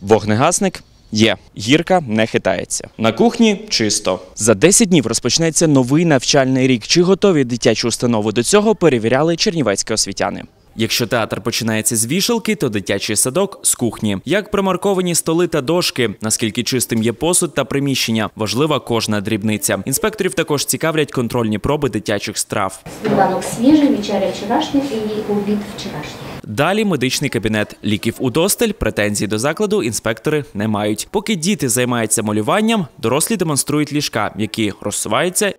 Вогнегасник є. Гірка не хитається. На кухні чисто. За 10 днів розпочнеться новий навчальний рік. Чи готові дитячі установи до цього перевіряли чернівецькі освітяни. Якщо театр починається з вішалки, то дитячий садок з кухні. Як промарковані столи та дошки, наскільки чистим є посуд та приміщення, важлива кожна дрібниця. Інспекторів також цікавлять контрольні проби дитячих страв. Сніданок свіжий, вечеря вчорашня і обід вчорашній. Далі медичний кабінет. Ліків удосталь, претензій до закладу інспектори не мають. Поки діти займаються малюванням, дорослі демонструють ліжка, які розсуваються.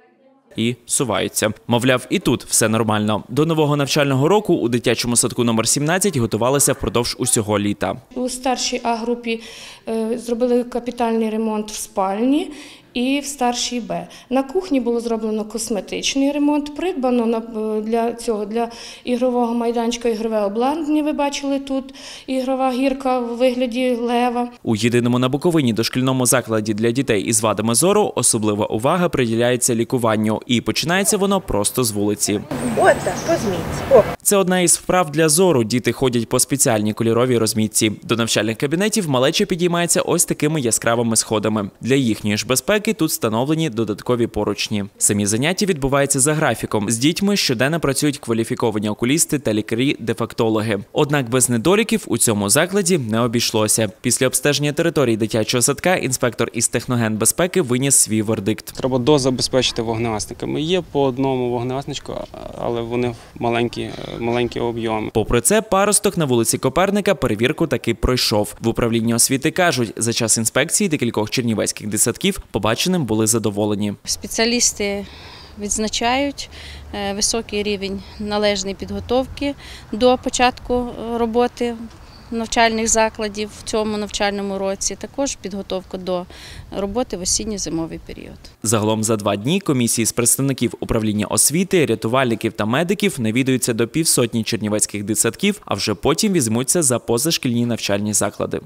І суваються. Мовляв, і тут все нормально. До нового навчального року у дитячому садку номер 17 готувалися впродовж усього літа. У старшій А-групі е, зробили капітальний ремонт в спальні і в старшій Б. На кухні було зроблено косметичний ремонт, придбано на- е, для цього для ігрового майданчика ігрове обладнання. Ви бачили тут ігрова гірка в вигляді лева. У єдиному на Буковині дошкільному закладі для дітей із вадами зору особлива увага приділяється лікуванню, і починається воно просто з вулиці. От так, позміть. Це одна із вправ для зору. Діти ходять по спеціальній кольоровій розмітці. До навчальних кабінетів малеча підіймається ось такими яскравими сходами. Для їхньої ж безпеки тут встановлені додаткові поручні. Самі заняття відбуваються за графіком. З дітьми щоденно працюють кваліфіковані окулісти та лікарі-дефектологи. Однак без недоліків у цьому закладі не обійшлося. Після обстеження території дитячого садка інспектор із техногенбезпеки виніс свій вердикт. Треба дозабезпечити вогнегасниками. Є по одному вогнегасничку, але вони маленькі, е, маленькі об'єми. Попри це, паросток на вулиці Коперника перевірку таки пройшов. В управлінні освіти кажуть, за час інспекції декількох чернівецьких десятків побаченим були задоволені. Спеціалісти відзначають е, високий рівень належної підготовки до початку роботи навчальних закладів в цьому навчальному році. Також підготовка до роботи в осінньо-зимовий період. Загалом за два дні комісії з представників управління освіти, рятувальників та медиків навідуються до півсотні чернівецьких дитсадків, а вже потім візьмуться за позашкільні навчальні заклади.